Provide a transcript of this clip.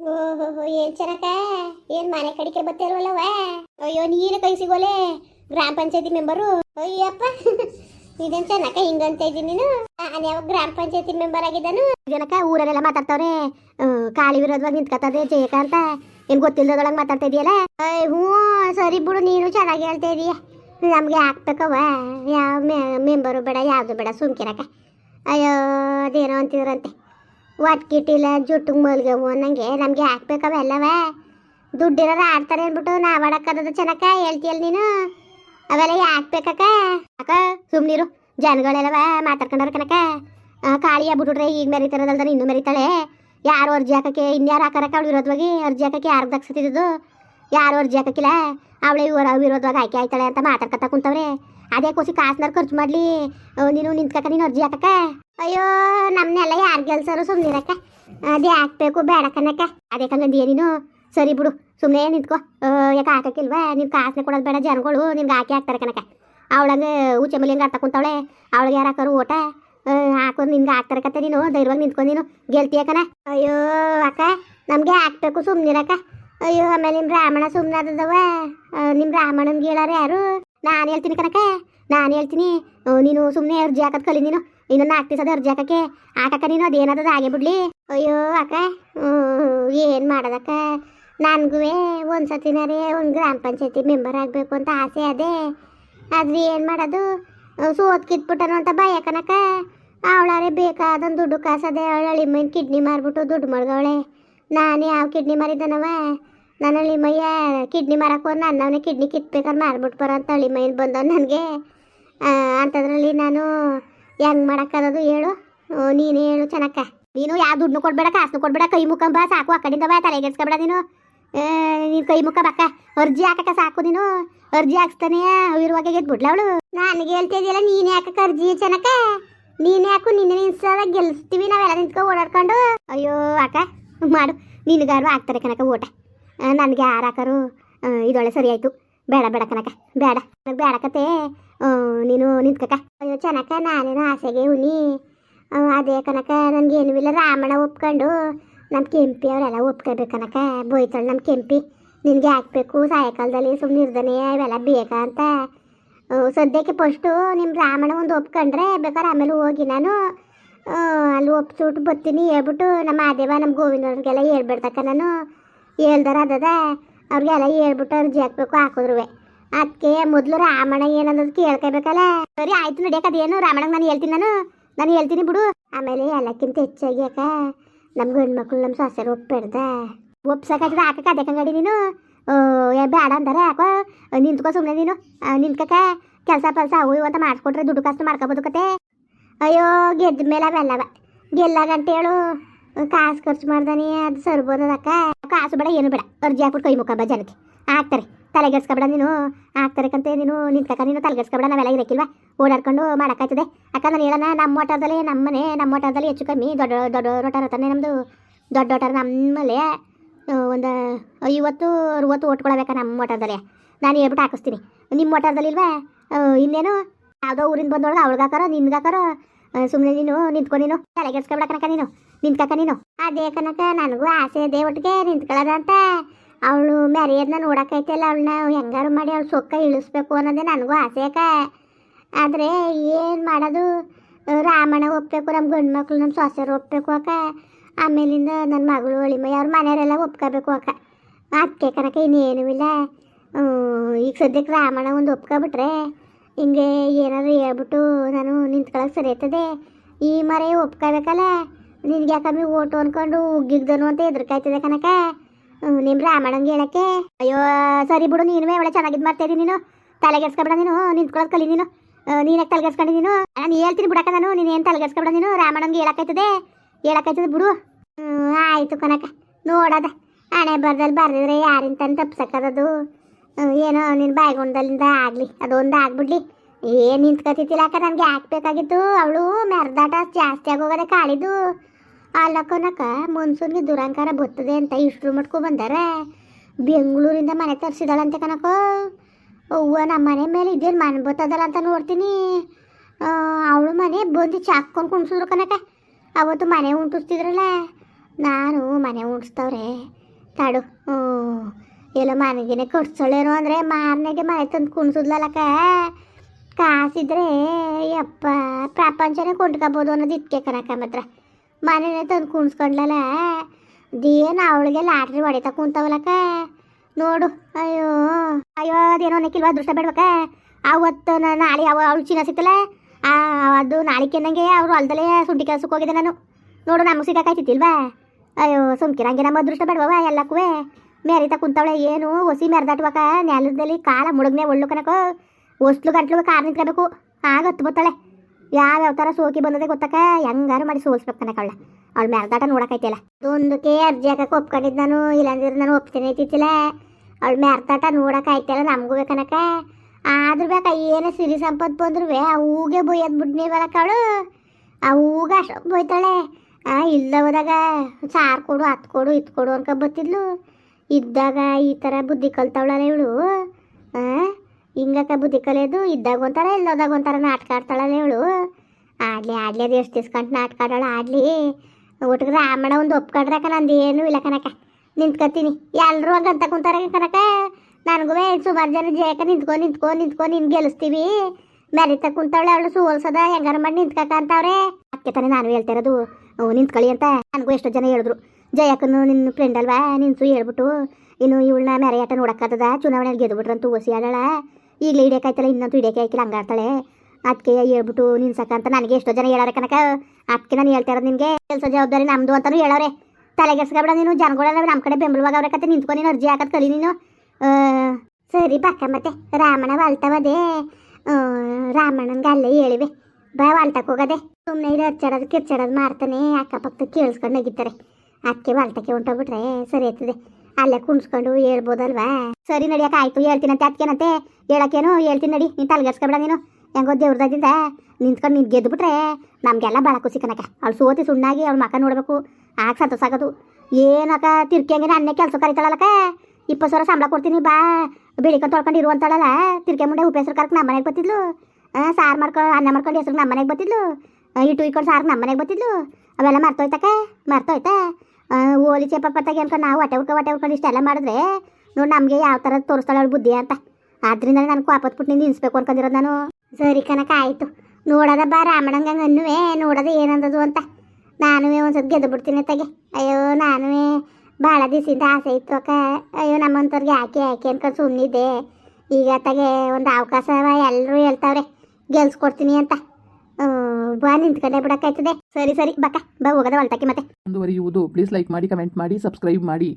ಓಹೋ, ಏನ್ ಚೆನ್ನಕ ಏನ್ ಮನೆ ಕಡಿಕೆ ಬತ್ತಿಲ್ವಲ್ಲವ ಅಯ್ಯೋ ನೀನು ಕೈ ಸಿಗೋಲೆ, ಗ್ರಾಮ ಪಂಚಾಯತಿ ಮೆಂಬರು. ಅಯ್ಯಪ್ಪ, ಇದೇನ್ ಚೆನ್ನಕ ಹಿಂಗಂತ ಇದೀನಿ ನೀನು? ನಾನು ಯಾವಾಗ ಗ್ರಾಮ ಪಂಚಾಯತಿ ಮೆಂಬರ್ ಆಗಿದ್ದಾನು? ಜನಕ, ಊರಲ್ಲೆಲ್ಲ ಮಾತಾಡ್ತಾವ್ರೆ. ಕಾಳಿ ವಿರೋಧವಾಗಿ ನಿಂತ್ಕತ್ತದೆ ಜಯಕ ಅಂತ. ಏನ್ ಗೊತ್ತಿಲ್ದೊಳಗೆ ಮಾತಾಡ್ತಾ ಇದೆಯಲ್ಲ? ಹ್ಞೂ, ಸರಿ ಬಿಡು, ನೀನು ಚೆನ್ನಾಗಿ ಹೇಳ್ತಾ ಇದೀಯ. ನಮ್ಗೆ ಹಾಕ್ಬೇಕವ ಯಾವ ಮೆಂಬರು ಬೇಡ, ಯಾವುದು ಬೇಡ ಸುಮ್ಕಿರಕ ಅಯ್ಯೋ, ಅದೇನೋ ಅಂತಿದ್ರಂತೆ. ಒಟ್ಕಿಟ್ಟಿಲ್ಲ ಜುಟ್ಟಿಗೆ ಮಲ್ಗವು ಅನ್ನಂಗೆ ನಮಗೆ ಹಾಕ್ಬೇಕವೆಲ್ಲವ ದುಡ್ಡಿರೋರು ಆಡ್ತಾರೆ ಅಂದ್ಬಿಟ್ಟು ನಾ ಆಡಕ್ಕದ ಚೆನ್ನಕ್ಕ ಹೇಳ್ತೀಯಲ್ಲ ನೀನು? ಅವೆಲ್ಲ ಹಾಕ್ಬೇಕಕ್ಕ ಅಕ್ಕ ಸುಮ್ನಿರು ಜನಗಳೆಲ್ಲವ ಮಾತಾಡ್ಕೊಂಡವ್ರ ಕನಕ ಕಾಳಿ ಆಗ್ಬಿಟ್ರೆ ಈಗ ಮೆರಿತಾರದಲ್ದಾನೆ ಇನ್ನೂ ಮೆರಿತಾಳೆ. ಯಾರು ಅರ್ಜಿ ಹಾಕಕ್ಕೆ, ಇನ್ಯಾರು ಹಾಕಾರಕ್ಕ ಅವಳು ವಿರೋಧವಾಗಿ ಅರ್ಜಿ ಹಾಕಕ್ಕೆ ಯಾರು ದಕ್ಸತಿದ್ದು ಯಾರು ಅರ್ಜಿ ಹಾಕಕ್ಕಿಲ್ಲ? ಅವಳೇ ಇವರ ವಿರೋಧವಾಗಿ ಆಯ್ಕೆ ಆಯ್ತಾಳೆ ಅಂತ ಮಾತಾಡ್ಕೊತ ಕುಂತವ್ರೆ. ಅದೇ ಕೋಸಿ ಕಾಸ್ನಾರು ಖರ್ಚು ಮಾಡ್ಲಿ. ನೀನು ನಿಂತ್ಕಕ ನೀನು ಅರ್ಜಿ ಹಾಕಕ ಅಯ್ಯೋ ನಮ್ಮನ್ನೆಲ್ಲ ಯಾರು ಗೆಲ್ಸರು ಸುಮ್ಮನಿರಕ್ಕ ಅದೇ ಹಾಕ್ಬೇಕು ಬೇಡ ಕನಕ ಅದೇ ಕಂಗಂದಿಯ ನೀನು? ಸರಿ ಬಿಡು ಸುಮ್ಮನೆ ನಿಂತ್ಕೋ. ಯಾಕೆ ಹಾಕಕ್ಕಿಲ್ವಾ? ನಿನ್ ಕಾಸನ್ನ ಕೊಡೋದು ಬೇಡ ಜನಗಳು, ನಿನ್ಗೆ ಹಾಕಿ ಹಾಕ್ತಾರೆ ಕನಕ ಅವಳಂಗೆ ಉಚ್ಚೆ ಮೇಲೆ ಹಿಂಗೆ ಕುಂತವಳೆ. ಅವಳಿಗೆ ಯಾರು ಹಾಕೋರು ಓಟ? ಹಾಕೋದು ನಿನ್ಗೆ ಹಾಕ್ತಾರೆ ಕತ್ತೆ ನೀನು. ಧೈರ್ಯವಾಗಿ ನಿಂತ್ಕೊಂಡು ನೀನು. ಗೆಲ್ತೀಯ ಕಣ? ಅಯ್ಯೋ, ಅಕ್ಕ, ನಮಗೆ ಹಾಕ್ಬೇಕು ಸುಮ್ಮನಿರಕ್ಕ ಅಯ್ಯೋ, ಆಮೇಲೆ ನಿಮ್ಮ ಬ್ರಾಹ್ಮಣ ಸುಮ್ನಾದದವ ನಿಮ್ಮ ಬ್ರಾಹ್ಮಣನ್ಗೆ ಹೇಳಾರೆ ಯಾರು? ನಾನು ಹೇಳ್ತೀನಿ ಕನಕ ನಾನು ಹೇಳ್ತೀನಿ. ನೀನು ಸುಮ್ಮನೆ ಅರ್ಜಿ ಹಾಕೋದು ಕಲಿ ನೀನು. ಇನ್ನೊಂದು ನಾಲ್ಕು ದಿವಸದ ಅರ್ಜಿ ಹಾಕಕ್ಕೆ. ಹಾಕಕ್ಕ ನೀನು ಅದೇನಾದ್ರೂ ಹಾಗೆ ಬಿಡ್ಲಿ. ಅಯ್ಯೋ, ಅಕ್ಕ. ಏನು ಮಾಡೋದಕ್ಕ? ನನಗೂ ಒಂದು ಸತಿನಾರೇ ಒಂದು ಗ್ರಾಮ ಪಂಚಾಯತಿ ಮೆಂಬರ್ ಆಗಬೇಕು ಅಂತ ಆಸೆ ಅದೇ. ಆದ್ರೆ ಏನು ಮಾಡೋದು? ಸೋತ್ ಕಿತ್ಬಿಟ್ಟನು ಅಂತ ಭಯ ಕನಕ ಅವಳಾರೆ ಬೇಕಾದೊಂದು ದುಡ್ಡು ಕಾಸದೆ ಅವಳ ಅಳಿಮೈನ್ ಕಿಡ್ನಿ ಮಾರಿಬಿಟ್ಟು ದುಡ್ಡು ಮಡ್ಗವಳೆ ನಾನೇ ಯಾವ ಕಿಡ್ನಿ ಮಾರಿದ್ದಾನವ? ನನ್ನ ಮೈಯ ಕಿಡ್ನಿ ಮಾರಕ್ಕೆ ಹೋದ್ ನನ್ನವನೇ ಕಿಡ್ನಿ ಕಿತ್ಬೇಕಾದ್ರೆ ಮಾರ್ಬಿಟ್ಟು ಬರೋ ಅಂತ ಅಳಿಮೈನ್ ಬಂದವ್ ನನಗೆ. ಅಂಥದ್ರಲ್ಲಿ ನಾನು ಹೆಂಗ್ ಮಾಡೋಕ್ಕದದು ಹೇಳು. ನೀನು ನೀನೇ ಹೇಳು ಚೆನ್ನಕ್ಕ. ನೀನು ಯಾವ ದುಡ್ಡು ಕೊಡ್ಬೇಡ ಕಾಸು ಕೊಡ್ಬೇಡ, ಕೈ ಮುಖಂಬ ಸಾಕು, ಆ ಕಡೆಯಿಂದ ಬಾ ತಲೆಗೆಡ್ಸ್ಕೊಬೇಡ ನೀನು. ನೀನು ಕೈ ಮುಖ ಬಕ್ಕ, ಅರ್ಜಿ ಹಾಕಕ್ಕ ಸಾಕು ನೀನು. ಅರ್ಜಿ ಹಾಕ್ಸ್ತಾನೆ ಇರುವಾಗ ಗೆದ್ಬಿಡ್ಲ ಅವಳು. ನನಗೆ ಇದೆಯಲ್ಲ, ನೀನು ಯಾಕಕ್ಕ ಅರ್ಜಿ ಚೆನ್ನಕ್ಕ? ನೀನು ಯಾಕು ನಿನ್ನೆ ನಿನ್ಸಲ ಗೆಲ್ಸ್ತೀವಿ, ನಾವೆಲ್ಲ ನಿಂತ್ಕೊ ಓಡಾಡ್ಕೊಂಡು. ಅಯ್ಯೋ, ಅಕ್ಕ, ಮಾಡು, ನಿನಗಾರು ಹಾಕ್ತಾರೆ ಕನಕ ಓಟ. ನನಗೆ ಆರಾಕರು ಇದೊಳೆ ಸರಿ ಆಯಿತು. ಬೇಡ ಬೇಡ ಕನಕ ಬೇಡ. ನನಗೆ ಬೇಡ ಕತೆ. ನೀನು ನಿಂತ್ಕಕ್ಕ ಅಯ್ಯೋ ಚೆನ್ನಕ ನಾನೇನು ಆಸೆಗೆ ಆ, ಅದೇ ಕನಕ ನನಗೇನು ಇಲ್ಲ. ರಾಮಣ ಒಪ್ಕೊಂಡು ನಮ್ಮ ಕೆಂಪಿ ಅವರೆಲ್ಲ ಒಪ್ಕೋಬೇಕು ಕನಕ. ಬೋಯ್ತಾಳೆ ನಮ್ಮ ಕೆಂಪಿ. ನಿನಗೆ ಹಾಕ್ಬೇಕು. ಸಾಯಂಕಾಲದಲ್ಲಿ ಸುಮ್ಮನೆ ಇರ್ದಾನೆ ಇವೆಲ್ಲ ಬೇಕಾ ಅಂತ. ಸದ್ಯಕ್ಕೆ ಫಸ್ಟು ನಿಮ್ಮ ರಾಮಣ ಒಂದು ಒಪ್ಕೊಂಡ್ರೆ ಬೇಕಾದ್ರೆ ಆಮೇಲೆ ಹೋಗಿ ನಾನು ಅಲ್ಲಿ ಒಪ್ಸಿಬಿಟ್ಟು ಬರ್ತೀನಿ ಹೇಳ್ಬಿಟ್ಟು ನಮ್ಮ ಆದೇವ ನಮ್ಮ ಗೋವಿಂದವ್ರಿಗೆಲ್ಲ ಹೇಳ್ಬಿಡ್ತಕ್ಕ ನಾನು. ಹೇಳ್ದಾರ ಅದದ ಅವ್ರಿಗೆಲ್ಲ ಹೇಳ್ಬಿಟ್ಟು ಅರ್ಜಿ ಹಾಕ್ಬೇಕು ಹಾಕಿದ್ರು ಅದಕ್ಕೆ ಮೊದಲು ರಾಮಣ್ಣ ಏನನ್ನೋದು ಕೇಳ್ಕೊಬೇಕಲ್ಲ? ಸರಿ, ಆಯ್ತು ನಡಿಯಕ್ಕೆ ಅದೇನು? ರಾಮಣ್ಣಗೆ ನಾನು ಹೇಳ್ತೀನಿ ನಾನು. ನಾನು ಹೇಳ್ತೀನಿ ಬಿಡು. ಆಮೇಲೆ ಎಲ್ಲಕ್ಕಿಂತ ಹೆಚ್ಚಾಗಿ ಯಾಕ ನಮ್ಮ ಗಂಡು ಮಕ್ಕಳು ನಮ್ಮ ಸೊಸೆರು ಒಪ್ಪಿಡ್ದ. ಒಪ್ಸಕ್ಕಾಗ್ತದೆ ಹಾಕಕ್ಕೆ ಅದಕ್ಕೆ ಕಂಗಡಿ ನೀನು? ಬೇಡ ಅಂದರೆ, ಯಾಕೋ? ನಿಂತ್ಕೋ ಸುಮ್ಮನೆ ನೀನು. ನಿಂತ್ಕ ಕೆಲಸ ಪಲ್ಸ ಅವು ಅಂತ ಮಾಡಿಸ್ಕೊಟ್ರೆ ದುಡ್ಡು ಕಷ್ಟ ಮಾಡ್ಕೋಬೋದು ಕತೆ. ಅಯ್ಯೋ, ಗೆದ್ದ ಮೇಲೆ ಅವೆಲ್ಲವ ಗೆಲ್ಲ ಗಂಟೆ ಹೇಳು. ಕಾಸು ಖರ್ಚು ಮಾಡ್ದಾನೆ, ಅದು ಸರ್ಬೋದಕ್ಕ ಕಾಸು ಬೇಡ, ಏನು ಬೇಡ. ಅರ್ಜಿ ಹಾಕ್ಬಿಟ್ಟು ಕೈ ಮುಖ ಜನಕ್ಕೆ ಹಾಕ್ತಾರೆ ತಲೆಗೆಡ್ಸ್ಕೊಬೇಡ ನೀನು. ಹಾಕ್ತಾರೆ ಕಂತೆ ನೀನು. ನಿಂತ್ಕಕ್ಕ ನೀನು ತಲೆಗೆಡ್ಸ್ಕೊಬೇಡ ನಾವೆಲ್ಲ ಇರಕ್ಕಿಲ್ವಾ ಓಡಾಡ್ಕೊಂಡು ಮಾಡೋಕ್ಕಾಯ್ತದೆ ಅಕ್ಕ ನಾನು ಹೇಳೋಣ, ನಮ್ಮ ಓಟದಲ್ಲಿ ನಮ್ಮನೆ ನಮ್ಮ ಓಟದಲ್ಲಿ ಹೆಚ್ಚು ಕಮ್ಮಿ ದೊಡ್ಡ ದೊಡ್ಡ ರೋಟಾರ ತಾನೆ ನಮ್ಮದು ದೊಡ್ಡ ಓಟರ್ ನಮ್ಮಲ್ಲೇ ಒಂದು ಐವತ್ತು, ಅರುವತ್ತು ಓಟ್ಕೊಳ್ಬೇಕ ನಮ್ಮ ಓಟರ್ದಲ್ಲಿ ನಾನು ಹೇಳ್ಬಿಟ್ಟು ಹಾಕಿಸ್ತೀನಿ. ನಿಮ್ಮ ಓಟದಲ್ಲಿ ಇಲ್ವಾ? ಇನ್ನೇನು? ಯಾವುದೋ ಊರಿಂದ ಬಂದೊಳಗೆ ಅವಳಿಗಾಕರೋ, ನಿನ್ಗಾಕಾರೋ ಸುಮ್ಮನೆ ನೀನು ನಿಂತ್ಕೊಂಡು ನೀನು. ತಲೆಗೆಡ್ಸ್ಕೊಬೇಡ ಕನಕ ನೀನು. ನಿಂತ್ಕಕ್ಕ ನೀನು? ಅದೇ ಕನಕ, ನನಗೂ ಆಸೆ ಇದೆ ಒಟ್ಟಿಗೆ ನಿಂತ್ಕೊಳ್ಳೋದಂತ ಅವಳು ಮ್ಯಾರಿಯದ್ನ ನೋಡೋಕೈತಲ್ಲ ಅವಳನ್ನ ಹೆಂಗಾರು ಮಾಡಿ ಅವಳು ಸೊಕ್ಕ ಇಳಿಸ್ಬೇಕು ಅನ್ನೋದೇ ನನಗೂ ಆಸೆ ಅಕ್ಕ. ಆದರೆ ಏನು ಮಾಡೋದು? ರಾಮಣ್ಣ ಒಪ್ಪಬೇಕು ನಮ್ಮ ಗಂಡು ಮಕ್ಳು ನಮ್ಮ ಸೊಸೆರು ಒಪ್ಪಬೇಕು ಅಕ್ಕ. ಆಮೇಲಿಂದ ನನ್ನ ಮಗಳು ಒಳಿಮೈ ಅವ್ರ ಮನೆಯವರೆಲ್ಲ ಒಪ್ಕೋಬೇಕು ಅಕ್ಕ. ಅದಕ್ಕೆ ಕನಕ, ಇನ್ನೇನೂ ಇಲ್ಲ. ಈಗ ಸದ್ಯಕ್ಕೆ ರಾಮಣ್ಣ ಒಂದು ಒಪ್ಕೊಬಿಟ್ರೆ ಹಿಂಗೆ ಏನಾದ್ರು ಹೇಳ್ಬಿಟ್ಟು ನಾನು ನಿಂತ್ಕೊಳ್ಳೋಕೆ ಸರಿ ಆಯ್ತದೆ ಈ ಮರೆ ಒಪ್ಕೋಬೇಕಲ್ಲ? ನಿನ್ಗೆ ಯಾಕಮ್ಮಿ ಓಟು ಅನ್ಕೊಂಡು ಉಗ್ಗಿಗ್ದನು ಅಂತ ಎದುರ್ಕಾಯ್ತದೆ ಕನಕ ಹ್ಮ್, ನಿಮ್ ರಾಮಣ್ಣಂಗೆ ಹೇಳಕ್ಕೆ. ಅಯ್ಯೋ ಸರಿ ಬಿಡು ನೀನು ಒಳ್ಳೆ ಮಾಡ್ತಾ ಇದೀನಿ ನೀನು. ತಲೆಗೆಡ್ಸ್ಕೊಬೇಡ ನೀನು ನಿಂತ್ಕೊಳ್ಳೋದು ಕಲಿ ನೀನು. ನೀನಾಗ ತಲೆಗೆಡ್ಸ್ಕೊಂಡು ನೀನು? ನಾನು ಹೇಳ್ತೀನಿ ಬಿಡಕ್ಕ ನಾನು ನೀನು ಏನು ತಲೆಗೆಡ್ಸ್ಕೊಬೇಡ ನೀನು? ರಾಮಣ್ಣಂಗೆ ಹೇಳಕ್ಕಾಯ್ತದೆ. ಹೇಳಕ್ಕಾಯ್ತದೆ ಬಿಡು. ಆಯ್ತು ಕನಕ ನೋಡದ. ಹಣೆ ಬರ್ದಲ್ಲಿ ಬರ್ದಿದ್ರೆ ಯಾರಿಂತ ತಪ್ಸಕ್ಕದದು ಏನೋ ನಿನ್ನ ಬಾಯ್ಗೊಂಡಲ್ಲಿಂದ ಆಗಲಿ ಅದೊಂದು ಆಗ್ಬಿಡ್ಲಿ. ಏನು ನಿಂತ್ಕೊತಿತ್ತಿಲ್ಲ ಅಕ್ಕ ನನಗೆ ಹಾಕ್ಬೇಕಾಗಿತ್ತು ಅವಳು ಮೆರ್ದಾಟ ಜಾಸ್ತಿ ಆಗೋಗದೆ ಕಾಳಿದು ಅಲ್ಲಕ್ಕನಕ ಮನ್ಸೂನ್ಗೆ ದುರಂಕಾರ ಬರ್ತದೆ ಅಂತ ಇಷ್ಟ್ರು ಮಟ್ಕೊ ಬಂದಾರ. ಬೆಂಗಳೂರಿಂದ ಮನೆ ತರಿಸಿದಾಳಂತೆ ಕನಕ ಅವ್ವ ನಮ್ಮ ಮನೆ ಮೇಲೆ ಇದೇನು ಮನೆ ಬರ್ತದಲ್ಲ ಅಂತ ನೋಡ್ತೀನಿ. ಅವಳು ಮನೆ ಬಂದು ಚಾಕೊಂಡು ಕುಣ್ಸಿದ್ರು ಕನಕ ಅವತ್ತು ಮನೆ ಉಂಟಿಸ್ತಿದ್ರಲ್ಲ. ನಾನು ಮನೆ ಉಂಟಿಸ್ತವ್ರೆ. ತಾಡು, ಹ್ಞೂ. ಎಲ್ಲ ಮನೆಗೇನೆ ಕೊಡ್ಸೋಳೇನೋ ಅಂದರೆ ಮಾರನೆಗೆ ಮನೆ ತಂದು ಕುಣಿಸಿದ್ಲಲ್ಲಕ್ಕ ಕಾಸಿದ್ರೆ ಯಪ್ಪ, ಪ್ರಪಂಚನೇ ಕೊಂಡ್ಕೋಬೋದು ಅನ್ನೋದು ಇದಕ್ಕೆ ಕನಕ ಮಾತ್ರ. ಮನೆನೇ ತಂದು ಕುಣ್ಸ್ಕೊಂಡ್ಲಲ್ಲ ಅದೇನು ಅವಳಿಗೆ ಲಾಟ್ರಿ ಹೊಡಿತಾ ಕುಂತವಲಕ್ಕ? ನೋಡು, ಅಯ್ಯೋ ಅಯ್ಯೋ, ಅದೇನೋ ಅನ್ನಕ್ಕಿಲ್ವಾ ಅದೃಷ್ಟ ಬೇಡ್ಬೇಕ ಅವತ್ತು ನಾಳೆ ಅವ ಅವಳು ಚಿನ್ನ ಸಿಕ್ತಲ್ಲ ಅದು ನಾಳೆ ಕೆನ್ನಂಗೆ ಅವರು ಹೊಲ್ದಲ್ಲೇ ಸುಂಟಿ ಕೆಲಸಕ್ಕೆ ಹೋಗಿದ್ದೆ ನಾನು. ನೋಡು, ನಮಗೆ ಸಿಕ್ಕಾಕಾಯ್ತಿಲ್ವಾ ಅಯ್ಯೋ, ಸುಮ್ಕಿರ ಹಂಗೆ ನಮ್ಮ ಅದೃಷ್ಟ ಬೇಡವ ಎಲ್ಲಕ್ಕೂ. ಮೇರಿತ ಕುಂತವಳೆ, ಏನು ಹೊಸಿ ಮೆರೆದಾಟ್ಬೇಕ ನೆಲದಲ್ಲಿ ಕಾಲ ಮುಳುಗ್ನೆ ಒಳ್ಳು ಕನಕ ಒಸ್ಲು ಗಂಟ್ಲು ಕಾರ್ ನಿಂತ್ಕೋಬೇಕು. ಆಗ ಹತ್ತು ಬತ್ತಾಳೆ. ಯಾವ ಯಾವ ಥರ ಸೋಕಿ ಬಂದದೆ ಗೊತ್ತಕ್ಕ? ಹೆಂಗಾರು ಮಾಡಿ ಸೋಲ್ಸ್ಬೇಕು ಕನಕ ಅವಳ ಮೆರೆದಾಟ ನೋಡಕೈತಿಲ್ಲ ಅದೊಂದಕ್ಕೆ ಅರ್ಜಿ ಹಾಕಕ್ಕೆ ಒಪ್ಕೊಂಡಿದ್ದು ನಾನು. ಇಲ್ಲಾಂದ್ರೆ ನಾನು ಒಪ್ತೇನೆ ಐತಿತ್ತಿಲ್ಲ ಅವಳ ಮ್ಯಾರ್ತಾಟ ನೋಡಕ್ಕಾಯ್ತಿಲ್ಲ ನಮಗೂ ಬೇಕನಕ ಆದ್ರೂ ಬೇಕ ಏನೇ ಸಿರಿ ಸಂಪತ್ತು ಬಂದ್ರು ಹೂಗೆ ಬೊಯ್ಯದ್ ಬಿಡ್ನಿ ಆ ಹೂಗ ಅಷ್ಟು ಬೊಯ್ತಾಳೆ. ಆ ಇಲ್ಲ ಹೋದಾಗ ಸಾರು ಕೊಡು ಹತ್ತು ಕೊಡು ಇದು ಕೊಡು ಅನ್ಕೊ ಬತ್ತಿದ್ಲು ಇದ್ದಾಗ ಈ ಥರ ಬುದ್ಧಿ ಕಲ್ತವಳಲ್ಲ ಇವಳು. ಹಿಂಗಕ್ಕ ಬುದ್ಧಿ ಕಲಿಯೋದು ಇದ್ದಾಗ ಒಂಥರ, ಇಲ್ಲೋದಾಗ ಒಂಥರ ನಾಟಕ ಆಡ್ತಾಳಲ್ಲ ಇವಳು. ಆಡ್ಲಿ ಆಡ್ಲಿ ಅದು ಎಷ್ಟು ದಿಸ್ಕೊಂಡು ನಾಟಕ ಆಡೋಳು ಆಡ್ಲಿ ಒಟ್ಟಿಗೆ ರಾಮಣ್ಣ ಒಂದು ಒಪ್ಕೊಂಡ್ರಕ ನಂದು ಏನೂ ಇಲ್ಲ ಕನಕ ನಿಂತ್ಕೊತೀನಿ. ಎಲ್ಲರೂ ಹಂಗಂತ ಕುಂತಾರ ಕನಕ ನನಗೂ ಸುಮಾರು ಜನ ಜಯಕ ನಿಂತ್ಕೊ ನಿಂತ್ಕೊ ನಿಂತ್ಕೊ, ನಿನ್ ಗೆಲ್ಲಿಸ್ತೀವಿ ಮೆರಿತ ಕುಂತವಳೆ ಅವಳು ಸೋಲ್ಸದ ಹೆಂಗಾರ ಮಾಡಿ ನಿಂತ್ಕಕ ಅಂತವ್ರೆ. ಅಕ್ಕೆ ತಾನೇ ನಾನು ಹೇಳ್ತಾ ಇರೋದು ನಿಂತ್ಕೊಳ್ಳಿ ಅಂತ ನನಗೂ ಎಷ್ಟೋ ಜನ ಹೇಳಿದ್ರು. ಜಯಕ್ಕನು ನಿನ್ನ ಫ್ರೆಂಡ್ ಅಲ್ವಾ? ನಿನ್ಸು ಹೇಳ್ಬಿಟ್ಟು, ಇನ್ನು ಇವಳನ್ನ ಮೆರೆಯಾಟ ನೋಡಕ್ಕಾಗ್ತದ ಚುನಾವಣೆಯಲ್ಲಿ ಗೆದ್ಬಿಟ್ರಂತೂ ಒಸಿ ಆಡಳ. ಈಗಲೇ ಹಿಡಿಯೋಕಾಯ್ತಲ್ಲ ಇನ್ನಂತೂ ಹಿಡಿಯೋಕೆ ಆಯ್ಕಿಲ್ಲ ಹಂಗಾಡ್ತಾಳೆ ಅದಕ್ಕೆ ಹೇಳ್ಬಿಟ್ಟು ನಿನ್ಸಕ ಅಂತ ನನಗೆ ಎಷ್ಟೋ ಜನ ಹೇಳಾರ ಕನಕ ಅದಕ್ಕೆ ನಾನು ಹೇಳ್ತಾ ಇರೋದು ನಿನಗೆ, ಕೆಲಸ ಜವಾಬ್ದಾರಿ ನಮ್ದು ಅಂತಲೂ ಹೇಳೋರೆ ತಲೆಗೆಸ್ಕೊಬೇಡ ನೀನು ಜನಗಳೆಲ್ಲ ನಮ್ಮ ಕಡೆ ಬೆಂಬಲವಾಗ ಅವ್ರ ಕತೆ ನಿಂತ್ಕೊಂಡು ನೀನು, ಅರ್ಜಿ ಹಾಕತ್ ಕಲಿ ನೀನು. ಸರಿ ಬಾಕ ಮತ್ತೆ ರಾಮಣ ವಾಲ್ತವದೆ. ರಾಮಣ್ಣನ ಅಲ್ಲೇ ಹೇಳಿವೆ, ಬಾ ವಾಲ್ತಕ್ಕೆ ಹೋಗದೆ. ಸುಮ್ಮನೆ ಇದು ಹಚ್ಚಾಡೋದು ಕಿರ್ಚಾಡೋದು ಮಾಡ್ತಾನೆ ಅಕ್ಕಪಕ್ಕ ಕೇಳಿಸ್ಕೊಂಡು ನಗಿತಾರೆ. ಅದಕ್ಕೆ ವಾಲ್ತಕ್ಕೆ ಹೊಂಟೋಗ್ಬಿಟ್ರೆ, ಸರಿ ಆಯ್ತದೆ. ಅಲ್ಲೇ ಕುಣ್ಸ್ಕೊಂಡು ಹೇಳ್ಬೋದಲ್ವಾ? ಸರಿ ನಡಿಯಕ್ಕೆ ಆಯ್ತು ಹೇಳ್ತೀನಂತೆ ಅದಕ್ಕೇನಂತೆ ಹೇಳಕ್ಕೇನು? ಹೇಳ್ತೀನಿ ನಡಿ, ನೀನು ತಲೆಗೆಸ್ಕೊಬೇಡ ನೀನು. ಹೆಂಗೋ ದೇವ್ರದಿಂದ ನಿಂತ್ಕೊಂಡು ನೀನು ಗೆದ್ದುಬಿಟ್ರೆ ನಮಗೆಲ್ಲ ಭಾಳ ಖುಷಿ ಕನಕ ಅವಳು ಸೋತಿ ಸುಣ್ಣಾಗಿ ಅವ್ಳ ಮಕ್ಕ ನೋಡಬೇಕು. ಆಗ ಸಂತೋಷ ಆಗೋದು. ಏನಕ್ಕ ತಿರ್ಕೆಂಗಿನ ನನ್ನೇ ಕೆಲಸ ಕರಿತಾಳಲ್ಲಕ್ಕ ಇಪ್ಪತ್ತು ಸಾವಿರ ಸಂಬಳ ಕೊಡ್ತೀನಿ, ಬಾ. ಬೆಳಿಗ್ಗೆ ತೊಳ್ಕೊಂಡು ಇರುವಂತಾಳಲ್ಲ ತಿರ್ಕೆ ಮುಂಡೆ ಉಪ್ಪು ಹೆಸರು ಕರ್ಕ ನಮ್ಮ ಮನೆಗೆ ಬತ್ತಿದ್ಲು ಸಾರು ಮಾಡ್ಕೊ, ಅನ್ನ ಮಾಡ್ಕೊಂಡು ಹೆಸರು ನಮ್ಮ ಮನೆಗೆ ಬತ್ತಿದ್ಲು ಇಟ್ಟು ಇಟ್ಕೊಂಡು ಸಾರು ನಮ್ಮ ಮನೆಗೆ ಬತ್ತಿದ್ಲು ಅವೆಲ್ಲ ಮರ್ತೋಯ್ತಕ್ಕ? ಮರ್ತೋಯ್ತಾ? ಓಲಿ ಚೇಪ ಪತ್ತಾಗಿ ಅನ್ಕೊಂಡು ನಾವು ಹೊಟ್ಟೆ ಉಳ್ಕೊ ಹೊಟ್ಟೆ ಉಳ್ಕೊಂಡು ಇಷ್ಟೆಲ್ಲ ಮಾಡಿದ್ರೆ ನೋಡಿ ನಮಗೆ ಯಾವ ಥರ ತೋರಿಸ್ತಾಳೆ ಅವಳು ಬುದ್ಧಿ ಅಂತ. ಆದ್ರಿಂದ ನಾನು ಕೋಪತ್ಬಿಟ್ಟು ನಿಂದು ಇನ್ಸ್ಬೇಕು ಅನ್ಕೊಂಡಿರೋದು ನಾನು. ಸರಿ ಕನಕ ಆಯಿತು. ನೋಡೋದ ಬಾ ರಾಮಣ್ಣಂಗೆ ಅನ್ನುವೆ, ನೋಡೋದ ಏನಂದದು ಅಂತ. ನಾನು ಒಂದ್ಸತಿ ಗೆದ್ದು ಬಿಡ್ತೀನಿ ತಗೆ. ಅಯ್ಯೋ ನಾನು ಭಾಳ ದಿವಸದಿಂದ ಆಸೆ ಇತ್ತು ಅಕ್ಕ. ಅಯ್ಯೋ ನಮ್ಮಂಥವ್ರಿಗೆ ಯಾಕೆ ಯಾಕೆ ಅನ್ಕೊಂಡು ಸುಮ್ಮನಿದ್ದೆ ಈಗ ತಗೆ ಒಂದು ಅವಕಾಶ ಎಲ್ಲರೂ ಹೇಳ್ತಾವ್ರೆ, ಗೆಲ್ಸ್ಕೊಡ್ತೀನಿ ಅಂತ. ಬಾ ನಿಂತ್ಕೊಂಡೆ ಬಿಡಕ್ಕಾಯ್ತದೆ. ಸರಿ ಸರಿ ಬಕ್ಕ ಬಾ ಹೋಗದ ಒಳ್ತಕ್ಕೆ ಮತ್ತೆ. ಮುಂದುವರಿಯುವುದು ಪ್ಲೀಸ್ ಲೈಕ್ ಮಾಡಿ ಕಮೆಂಟ್ ಮಾಡಿ ಸಬ್ಸ್ಕ್ರೈಬ್ ಮಾಡಿ.